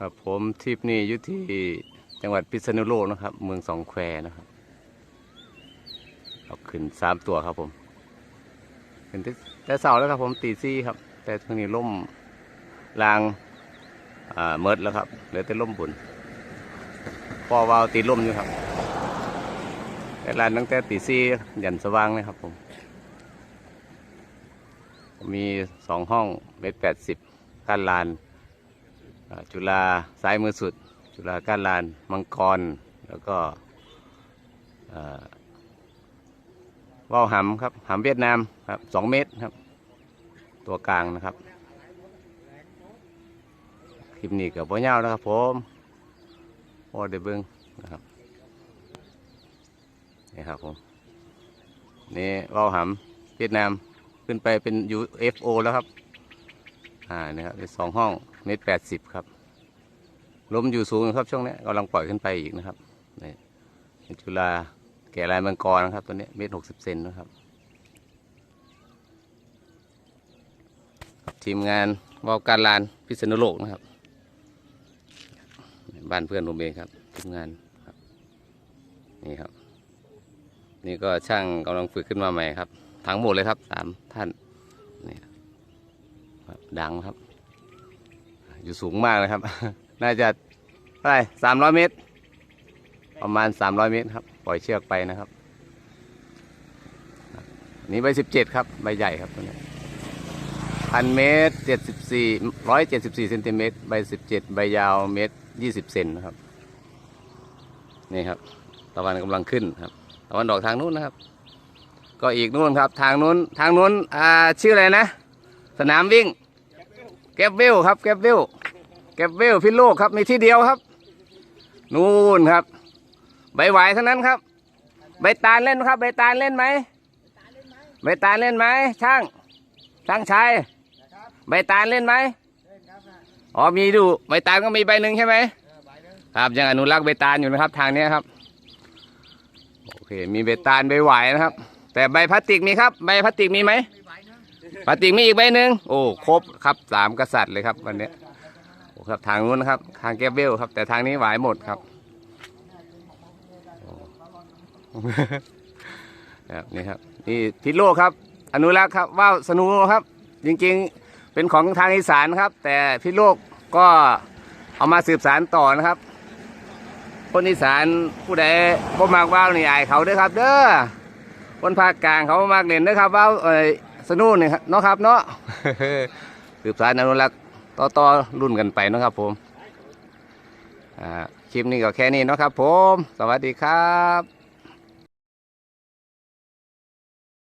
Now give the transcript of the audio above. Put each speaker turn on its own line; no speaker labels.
ครับผมทริปนี้อยู่ที่จังหวัดพิษณุโลกนะครับ เมืองสองแควนะครับเอาขึ้นสามตัวครับผมขึ้นแต่เสาแล้วครับผมตีซี่ครับ แต่ทางนี้ล่มรางอ่าเมิดแล้วครับเหลือแต่ล่มบุญพอวาวตีล่มอยู่ครับ แต่ลานตั้งแต่ตีซี่ยันสว่างเลยครับผม มีสองห้องเมตรแปดสิบกั้นลาน จุฬาซ้ายมือสุด จุฬาก้านลานมังกร แล้วก็ว่าวหำครับหำเวียดนามครับสองเมตรครับ ตัวกลางนะครับ คลิปนี้กับพ่อยานะครับผมโอ้ได้เบิ้งนะครับนี่ครับผมนี่ว่าวหำเวียดนามขึ้นไปเป็น UFO แล้วครับ อ่านี่ครับเป็นสองห้องเมตรแปดสิบครับลมอยู่สูงครับช่วงนี้กำลังปล่อยขึ้นไปอีกนะครับนี่เป็นจุฬาแก่ลายมังกรนะครับตัวนี้เมตรหกสิบเซนนะครับ ทีมงานวาวการลานพิษณุโลกนะครับ บ้านเพื่อนผมเองครับทีมงานครับนี่ครับ นี่ก็ช่างกำลังฝึกขึ้นมาใหม่ครับ ทั้งหมดเลยครับสามท่านนี่ครับ ดังครับ อยู่สูงมากเลยครับ น่าจะเท่าไหร่สามร้อยเมตร ประมาณสามร้อยเมตรครับ ปล่อยเชือกไปนะครับ นี่ใบสิบเจ็ดครับใบใหญ่ครับตัวนี้พันเมตรเจ็ดสิบสี่ร้อยเจ็ดสิบสี่เซนติเมตรใบสิบเจ็ดใบยาวเมตรยี่สิบเซนนะครับนี่ครับตะวันกำลังขึ้นครับตะวันดอกทางนู้นนะครับ ก็อีกนู่นครับ ทางนู้นทางนู้นอ่าชื่ออะไรนะ สนามวิ่ง เก็บวิวครับ เก็บวิวเก็บวิวพิษโลกครับมีที่เดียวครับ นู่นครับ ใบไหวายทั้งนั้นครับ ใบตาลเล่นครับ ใบตาลเล่นไหมใบตาลเล่นไหมช่าง ช่างชายใบตาลเล่นไหมอ๋อมีดูใบตาลก็มีใบหนึ่งใช่ไหมครับยังอนุรักษ์ใบตาลอยู่นะครับ ทางนี้ครับโอเคมีใบตาลใบไหวายนะครับ แต่ใบพลาสติกมีครับ ใบพลาสติกมีไหม พลาติกมีอีกใบหนึ่งโอ้ครบครับสามกษัตริย์เลยครับวันนี้โอ้ครับทางนู้นนะครับ ทางแก้วเบลครับ แต่ทางนี้หวายหมดครับครับนี่ครับนี่พิษโลกครับ อนุรักษ์ครับว่าวสนูครับ จริงๆเป็นของทางอีสานครับ แต่พิษโลกก็เอามาสืบสานต่อนะครับ คนอีสานผู้ใดบ่มากว่าวนี่อายเขาด้อครับ เด้อคนภาคกลางเขามากเล่นเด้อครับว่าวเอ้ย สนุนี่ครับเนาะครับเนาะสืบสานอนุรักษ์ต่อต่อรุ่นกันไปเนาะครับผมคลิปนี้ก็แค่นี้เนาะครับผม สวัสดีครับ